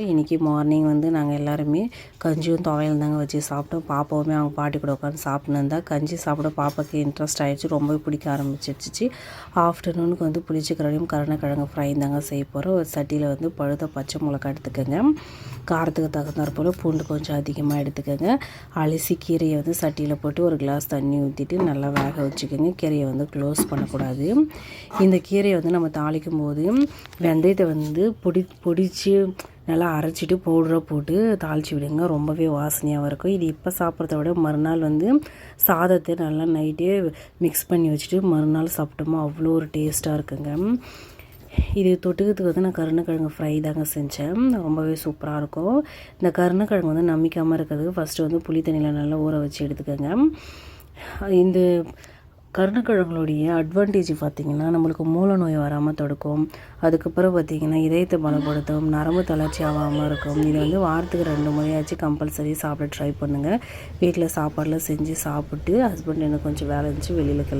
இன்றைக்கி மார்னிங் வந்து நாங்கள் எல்லாருமே கஞ்சியும் துவையல் தாங்க வச்சு சாப்பிட்டோம். பாப்பாவுமே அவங்க பாட்டி கூட உட்காந்து சாப்பிட்டு கஞ்சி சாப்பிட பாப்பாவுக்கு இன்ட்ரெஸ்ட் ஆகிடுச்சு ரொம்ப பிடிக்க ஆரம்பிச்சிடுச்சு ஆஃப்டர்நூனுக்கு வந்து புளிச்சக்கரையும் கருணக்கிழங்கு ஃப்ரை தாங்க செய்ய போகிறோம் ஒரு சட்டியில் வந்து பழுத்த பச்சை மிளகா எடுத்துக்கோங்க. காரத்துக்கு தகுந்தாற் போல் பூண்டு கொஞ்சம் அதிகமாக எடுத்துக்கோங்க. அலசி கீரையை வந்து சட்டியில் போட்டு ஒரு கிளாஸ் தண்ணி ஊற்றிட்டு நல்லா வேக வச்சுக்கோங்க. கீரையை வந்து க்ளோஸ் பண்ணக்கூடாது. இந்த கீரையை வந்து நம்ம தாளிக்கும் போது வெந்தயத்தை வந்து பொடி பொடிச்சு நல்லா அரைச்சிட்டு பவுடராக போட்டு தாளித்து விடுங்க. ரொம்பவே வாசனையாகவும் இருக்கும். இது இப்போ சாப்பிட்றத விட மறுநாள் வந்து சாதத்தை நல்லா நைட்டே மிக்ஸ் பண்ணி வச்சுட்டு மறுநாள் சாப்பிட்டோமா அவ்வளோ ஒரு டேஸ்ட்டாக இருக்குங்க. இது தொட்டுக்கிறதுக்கு வந்து நான் கருணக்கிழங்கு ஃப்ரை தாங்க செஞ்சேன். ரொம்பவே சூப்பராக இருக்கும். இந்த கருணக்கிழங்கு வந்து நம்பிக்காமல் இருக்கிறதுக்கு ஃபஸ்ட்டு வந்து புளி தண்ணியில் நல்லா ஊற வச்சு எடுத்துக்கோங்க. இந்த கருணக்கிழங்குடைய அட்வான்டேஜ் பார்த்திங்கன்னா நம்மளுக்கு மூல நோய் வராமல் தடுக்கும். அதுக்கப்புறம் பார்த்திங்கன்னா இதயத்தை பலப்படுத்தும் நரம்பு தளர்ச்சி ஆகாமல் இருக்கும். இது வந்து வாரத்துக்கு ரெண்டு முறையாச்சும் கம்பல்சரி சாப்பிட ட்ரை பண்ணுங்கள் வீட்டில் சாப்பாடெலாம் செஞ்சு சாப்பிட்டு ஹஸ்பண்ட் எனக்கு கொஞ்சம் வேலை இருந்துச்சு வெளியில் கிளம்பி